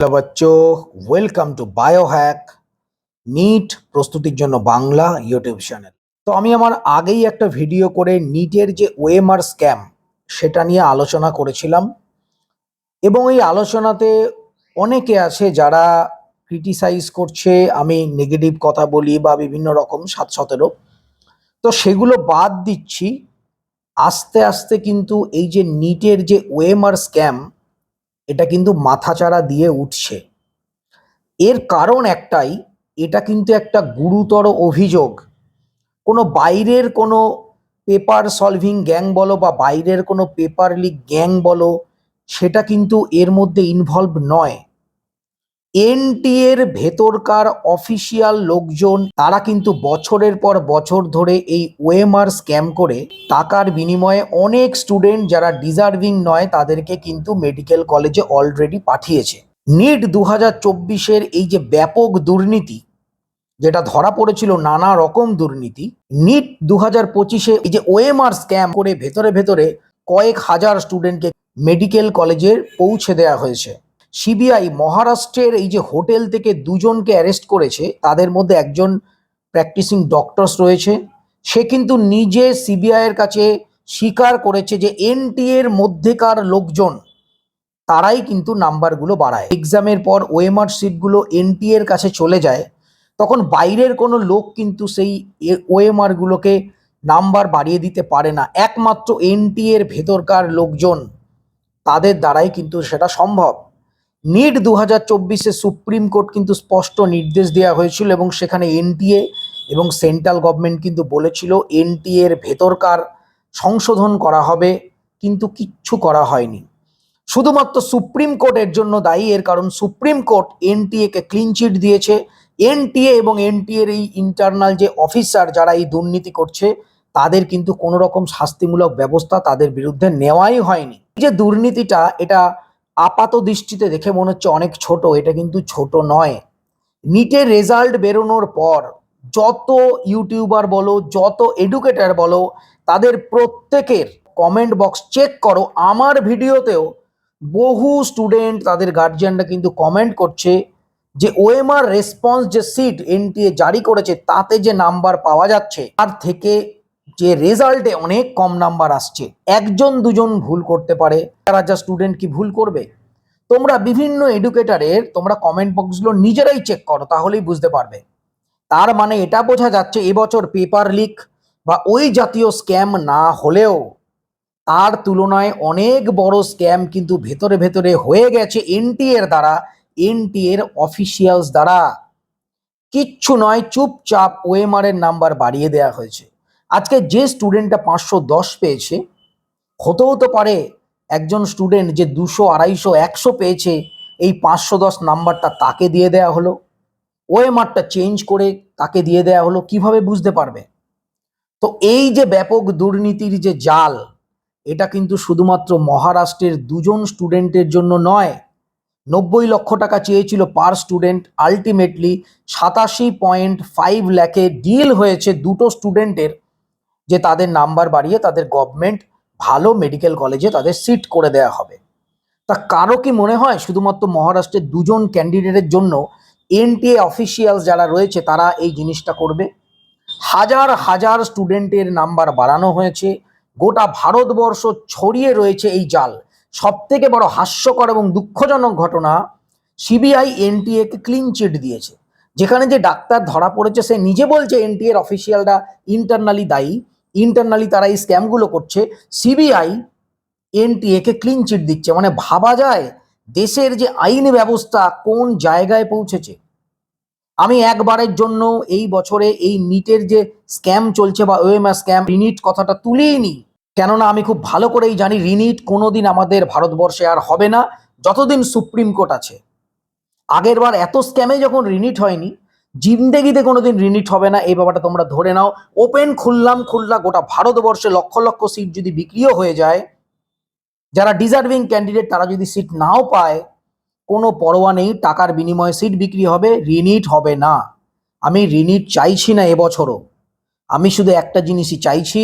Hello বাচ্চো welcome to BioHack NEET প্রস্তুতির জন্য বাংলা ইউটিউব চ্যানেল তো আমি আমার আগেই একটা ভিডিও করে নিটের যে ওএমআর স্ক্যাম সেটা নিয়ে আলোচনা করেছিলাম। এবং এই আলোচনাতে অনেকে আছে যারা ক্রিটিসাইজ করছে, আমি নেগেটিভ কথা বলি বা বিভিন্ন রকম সাত সতেরো তো সেগুলো বাদ দিচ্ছি। আস্তে আস্তে কিন্তু এই যে নিটের যে ওএমআর স্ক্যাম এটা কিন্তু মাথাচাড়া দিয়ে উঠছে। এর কারণ একটাই, এটা কিন্তু একটা গুরুতর অভিযোগ। কোনো বাইরের কোনো পেপার সলভিং গ্যাং বলো বা বাইরের কোনো পেপার লিক গ্যাং বলো, সেটা কিন্তু এর মধ্যে ইনভলভ নয়। এনটিএর ভেতরকার অফিসিয়াল লোকজন, তারা কিন্তু বছরের পর বছর ধরে এই ওএমআর স্ক্যাম করে টাকার বিনিময়ে অনেক স্টুডেন্ট যারা ডিজার্ভিং নয়, তাদেরকে কিন্তু মেডিকেল কলেজে অলরেডি পাঠিয়েছে। নিট দু হাজার চব্বিশের এই যে ব্যাপক দুর্নীতি, যেটা ধরা পড়েছিল নানা রকম দুর্নীতি, নিট দু হাজার পঁচিশে এই যে ওএমআর স্ক্যাম করে ভেতরে ভেতরে কয়েক হাজার স্টুডেন্টকে মেডিকেল কলেজে পৌঁছে দেওয়া হয়েছে। সিবিআই মহারাষ্ট্রের এই যে হোটেল থেকে দুজনকে অ্যারেস্ট করেছে, তাদের মধ্যে একজন প্র্যাকটিসিং ডক্টরস রয়েছে। সে কিন্তু নিজে সিবিআই এর কাছে স্বীকার করেছে যে এনটিএ এর মধ্যেকার লোকজন, তারাই কিন্তু নাম্বারগুলো বাড়ায়। এক্সামের পর ওএমআর সিটগুলো এনটিএ এর কাছে চলে যায়, তখন বাইরের কোনো লোক কিন্তু সেই ওএমআর গুলোকে নাম্বার বাড়িয়ে দিতে পারে না। একমাত্র এনটিএ এর ভেতরকার লোকজন, তাদের দ্বারাই কিন্তু সেটা সম্ভব। নিট দু হাজার চব্বিশে সুপ্রিম কোর্ট কিন্তু স্পষ্ট নির্দেশ দেওয়া হয়েছিল এবং সেখানে এনটিএ এবং সেন্ট্রাল গভর্নমেন্ট কিন্তু বলেছিল এনটিএ এর ভেতরকার সংশোধন করা হবে, কিন্তু কিচ্ছু করা হয়নি। শুধুমাত্র সুপ্রিম কোর্টের জন্য দায়ী, এর কারণ সুপ্রিম কোর্ট এনটিএ কে ক্লিন চিট দিয়েছে। এনটিএ এবং এনটিএর এই ইন্টারনাল যে অফিসার যারা এই দুর্নীতি করছে, তাদের কিন্তু কোনো রকম শাস্তিমূলক ব্যবস্থা তাদের বিরুদ্ধে নেওয়াই হয়নি। যে দুর্নীতিটা, এটা আপাত দৃষ্টিতে দেখে মনে হচ্ছে অনেক ছোট, এটা কিন্তু ছোট নয়। নিটের রেজাল্ট বেরোনোর পর যত ইউটিউবার বলো, যত এডুকেটার বলো, তাদের প্রত্যেকের কমেন্ট বক্স চেক করো। আমার ভিডিওতেও বহু স্টুডেন্ট তাদের গার্জিয়ানরা কিন্তু কমেন্ট করছে যে ওএমআর রেসপন্স যে সিট এনটিএ জারি করেছে, তাতে যে নাম্বার পাওয়া যাচ্ছে, তার থেকে যে রেজাল্টে অনেক কম নাম্বার আসছে, একজন দুজন ভুল করতে পারে, তারা যা স্টুডেন্ট কি ভুল করবে? তোমরা বিভিন্ন এডুকেটারের তোমরা কমেন্ট বক্সগুলো নিজেরাই চেক করো, তাহলেই বুঝতে পারবে। তার মানে এটা বোঝা যাচ্ছে এবছর পেপার লিক বা ওই জাতীয় স্ক্যাম না হলেও, তার তুলনায় অনেক বড় স্ক্যাম কিন্তু ভেতরে ভেতরে হয়ে গেছে এনটিএ এর দ্বারা এনটিএ এর অফিসিয়ালস দ্বারা। কিচ্ছু নয়, চুপচাপ ওএমআর এর নাম্বার বাড়িয়ে দেওয়া হয়েছে। আজকে যে স্টুডেন্টটা পাঁচশো দশ পেয়েছে হতে হতে পারে একজন স্টুডেন্ট যে দুশো, আড়াইশো, একশো পেয়েছে, এই পাঁচশো দশ নাম্বারটা তাকে দিয়ে দেয়া হলো। ওএমআরটা চেঞ্জ করে তাকে দিয়ে দেয়া হলো, কীভাবে বুঝতে পারবে? তো এই যে ব্যাপক দুর্নীতির যে জাল, এটা কিন্তু শুধুমাত্র মহারাষ্ট্রের দুজন স্টুডেন্টের জন্য নয়, নব্বই লক্ষ টাকা চেয়েছিল পার স্টুডেন্ট আলটিমেটলি সাতাশি পয়েন্ট ফাইভ ল্যাখে ডিল হয়েছে দুটো স্টুডেন্টের যে তাদের নাম্বার বাড়িয়ে তাদের গভর্নমেন্ট ভালো মেডিকেল কলেজে তাদের সিট করে দেওয়া হবে। তা কারও কি মনে হয় শুধুমাত্র মহারাষ্ট্রের দুজন ক্যান্ডিডেটের জন্য এনটিএ অফিসিয়ালস যারা রয়েছে তারা এই জিনিসটা করবে? হাজার হাজার স্টুডেন্টের নাম্বার বাড়ানো হয়েছে, গোটা ভারতবর্ষ ছড়িয়ে রয়েছে এই জাল। সব থেকে বড় হাস্যকর এবং দুঃখজনক ঘটনা সিবিআই এনটিএ কে ক্লিন চিট দিয়েছে। যেখানে যে ডাক্তার ধরা পড়েছে, সে নিজে বলছে এনটিএর অফিসিয়ালরা ইন্টারনালি দায়ী। ইন্টারনালি তারা এই স্ক্যামগুলো করছে সিবিআই এনটিএ কে ক্লিন চিট দিচ্ছে। মানে ভাবা যায়, দেশের যে আইন ব্যবস্থা কোন জায়গায় পৌঁছেছে। আমি একবারের জন্য এই বছরে এই নিটের যে স্ক্যাম চলছে বা ওএমআর স্ক্যাম রিনিট কথাটা তুলেই নি। কেননা আমি খুব ভালো করেই জানি রিনিট কোনোদিন আমাদের ভারতবর্ষে আর হবে না, যতদিন সুপ্রিম কোর্ট আছে। আগের বার এত স্ক্যামে যখন রিনিট হয়নি জিন্দেগিতে কোনোদিন রিনিট হবে না। এই ব্যাপারটা তোমরা ধরে নাও। ওপেন খুললাম, খুললা গোটা ভারতবর্ষে লক্ষ লক্ষ সিট যদি বিক্রিও হয়ে যায়, যারা ডিজার্ভিং ক্যান্ডিডেট তারা যদি সিট নাও পায়, কোনো পরোয়া নেই, টাকার বিনিময়ে সিট বিক্রি হবে রিনিট হবে না। আমি রিনিট চাইছি না এবছরও। আমি শুধু একটা জিনিসই চাইছি,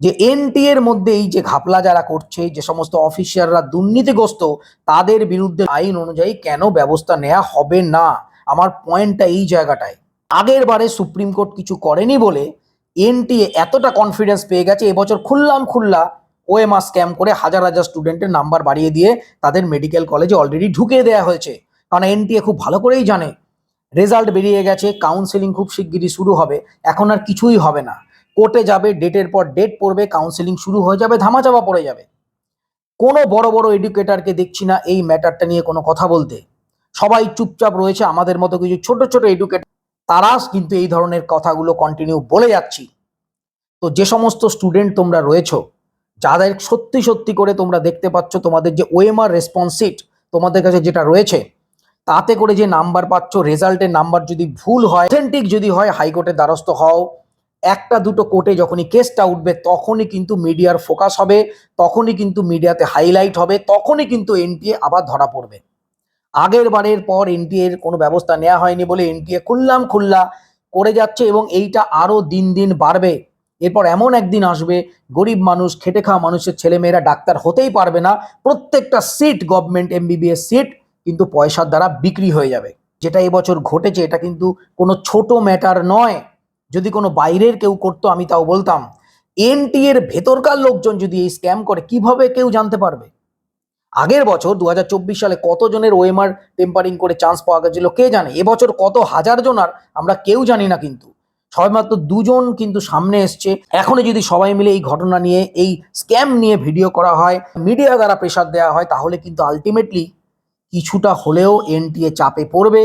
যে এনটি এর মধ্যে এই যে ঘাপলা যারা করছে, যে সমস্ত অফিসাররা দুর্নীতিগ্রস্ত, তাদের বিরুদ্ধে আইন অনুযায়ী কেন ব্যবস্থা নেওয়া হবে না? আমার পয়েন্টটা এই জায়গাটায়। আগের বারে সুপ্রিম কোর্ট কিছু করেনি বলে এনটিএ এতটা কনফিডেন্স পেয়ে গেছে, এবছর খুললাম খুল্লা ওএমআর স্ক্যাম করে হাজার হাজার স্টুডেন্টের নাম্বার বাড়িয়ে দিয়ে তাদের মেডিকেল কলেজে অলরেডি ঢুকিয়ে দেওয়া হয়েছে। কারণ এনটিএ খুব ভালো করেই জানে। রেজাল্ট বেরিয়ে গেছে কাউন্সেলিং খুব শিগগিরই শুরু হবে। এখন আর কিছুই হবে না। কোর্টে যাবে ডেটের পর ডেট পড়বে কাউন্সেলিং শুরু হয়ে যাবে, ধামাচাপা পড়ে যাবে। কোনো বড় বড় এডুকেটারকে দেখছি না এই ম্যাটারটা নিয়ে কোনো কথা বলতে। সবাই চুপচাপ রয়েছে, আমাদের মতো কিছু ছোট ছোট এডুকেটার তারা কিন্তু এই ধরনের কথাগুলো কন্টিনিউ বলে যাচ্ছি। তো যে সমস্ত স্টুডেন্ট তোমরা রয়েছো, যাদের সত্যি সত্যি করে তোমরা দেখতে পাচ্ছ তোমাদের যে ওএমআর রেসপন্স সিট তোমাদের কাছে যেটা রয়েছে, তাতে করে যে নাম্বার পাচ্ছ রেজাল্টের নাম্বার যদি ভুল হয় অথেন্টিক যদি হয় হাইকোর্টের দ্বারস্থ হও, একটা দুটো কোর্টে যখনই কেসটা উঠবে, তখনই কিন্তু মিডিয়ার ফোকাস হবে, তখনই কিন্তু মিডিয়াতে হাইলাইট হবে, তখনই কিন্তু এনটিএ আবার ধরা পড়বে। আগের বারের পর এনটিএ এর কোনো ব্যবস্থা নেওয়া হয়নি বলে এনটিএ খুললাম খুল্লা করে যাচ্ছে এবং এইটা আরও দিন দিন বাড়বে। এরপর এমন একদিন আসবে, গরিব মানুষ, খেটে খাওয়া মানুষের ছেলেমেয়েরা ডাক্তার হতেই পারবে না, প্রত্যেকটা সিট গভর্নমেন্ট এমবিবিএস সিট কিন্তু পয়সার দ্বারা বিক্রি হয়ে যাবে। যেটা এবছর ঘটেছে, এটা কিন্তু কোনো ছোট ম্যাটার নয়। যদি কোনো বাইরের কেউ করতো, আমি তাও বলতাম এনটি এর ভেতরকার লোকজন যদি এই স্ক্যাম করে, কীভাবে কেউ জানতে পারবে? আগের বছর দু হাজার চব্বিশ সালে কতজনের ওএমআর টেম্পারিং করে চান্স পাওয়া গেছিল কে জানে? এবছর কত হাজার জনার আমরা কেউ জানি না কিন্তু। সবেমাত্র দুজন কিন্তু সামনে এসছে। এখনই যদি সবাই মিলে এই ঘটনা নিয়ে, এই স্ক্যাম নিয়ে ভিডিও করা হয় মিডিয়া দ্বারা প্রেশার দেওয়া হয়, তাহলে কিন্তু আলটিমেটলি কিছুটা হলেও এনটিএ চাপে পড়বে।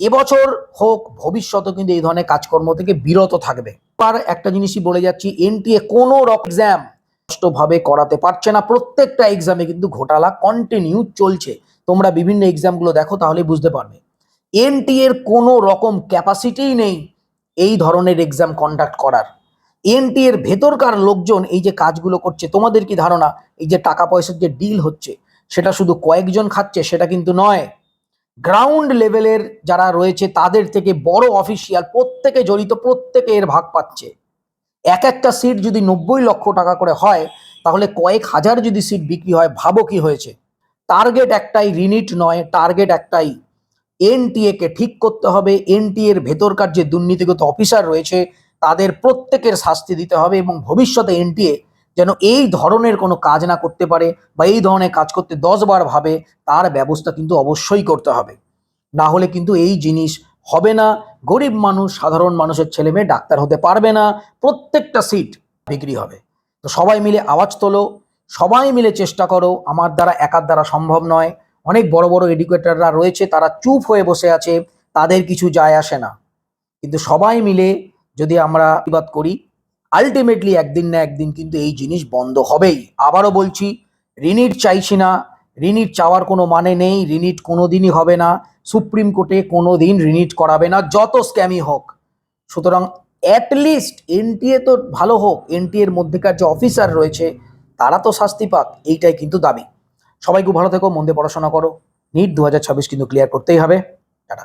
এবছর হোক, ভবিষ্যতে কিন্তু এই ধরনের কাজকর্ম থেকে বিরত থাকবে। আর একটা জিনিসই বলে যাচ্ছি এনটিএ কোনো এক্সাম স্পষ্টভাবে করাতে পারছে না। প্রত্যেকটা এক্সামে কিন্তু ঘোটালা কন্টিনিউ চলছে। তোমরা বিভিন্ন এক্সামগুলো দেখো, তাহলে বুঝতে পারবে। এনটি এর কোনো রকম ক্যাপাসিটিই নেই এই ধরনের এক্সাম কন্ডাক্ট করার। এনটি এর ভেতরকার লোকজন এই যে কাজগুলো করছে, তোমাদের কি ধারণা? এই যে টাকা পয়সার যে ডিল হচ্ছে, সেটা শুধু কয়েকজন খাচ্ছে, সেটা কিন্তু নয়। গ্রাউন্ড লেভেলের যারা রয়েছে, তাদের থেকে বড় অফিসিয়াল প্রত্যেকে জড়িত, প্রত্যেকে এর ভাগ পাচ্ছে। এক একটা সিট যদি নব্বই লক্ষ টাকা করে হয়, তাহলে কয়েক হাজার যদি সিট বিক্রি হয়, ভাবো কি হয়েছে? টার্গেট একটাই রিনিট নয় টার্গেট একটাই এনটিএ কে ঠিক করতে হবে এনটিএ এর ভেতরকার যে দুর্নীতিগত অফিসার রয়েছে, তাদের প্রত্যেকের শাস্তি দিতে হবে এবং ভবিষ্যতে এনটিএ যেন এই ধরনের কোনো কাজ না করতে পারে বা এই ধরনের কাজ করতে দশবার ভাবে, তার ব্যবস্থা কিন্তু অবশ্যই করতে হবে। না হলে কিন্তু এই জিনিস হবে না। গরিব মানুষ, সাধারণ মানুষের ছেলে মেয়ে ডাক্তার হতে পারবে না, প্রত্যেকটা সিট বিক্রি হবে। তো সবাই মিলে আওয়াজ তোলো, সবাই মিলে চেষ্টা করো, আমার দ্বারা একার দ্বারা সম্ভব নয়। অনেক বড় বড় এডুকেটররা রয়েছে, তারা চুপ হয়ে বসে আছে, তাদের কিছু যায় আসে না। কিন্তু সবাই মিলে যদি আমরা প্রতিবাদ করি আলটিমেটলি একদিন না একদিন কিন্তু এই জিনিস বন্ধ হবেই। আবারও বলছি রিনিট চাইছি না রিনিট চাওয়ার কোনো মানে নেই রিনিট কোনো দিনই হবে না। সুপ্রিম কোর্টে কোনো দিন রিনিট করাবে না, যত স্ক্যামই হোক। সুতরাং অ্যাটলিস্ট এনটিএ তো ভালো হোক, এনটিএর মধ্যেকার যে অফিসার রয়েছে, তারা তো শাস্তি পাক, এইটাই কিন্তু দাবি। সবাই খুব ভালো থেকো, মন দিয়ে পড়াশোনা করো। নিট দু হাজার ছাব্বিশ কিন্তু ক্লিয়ার করতেই হবে। টাটা।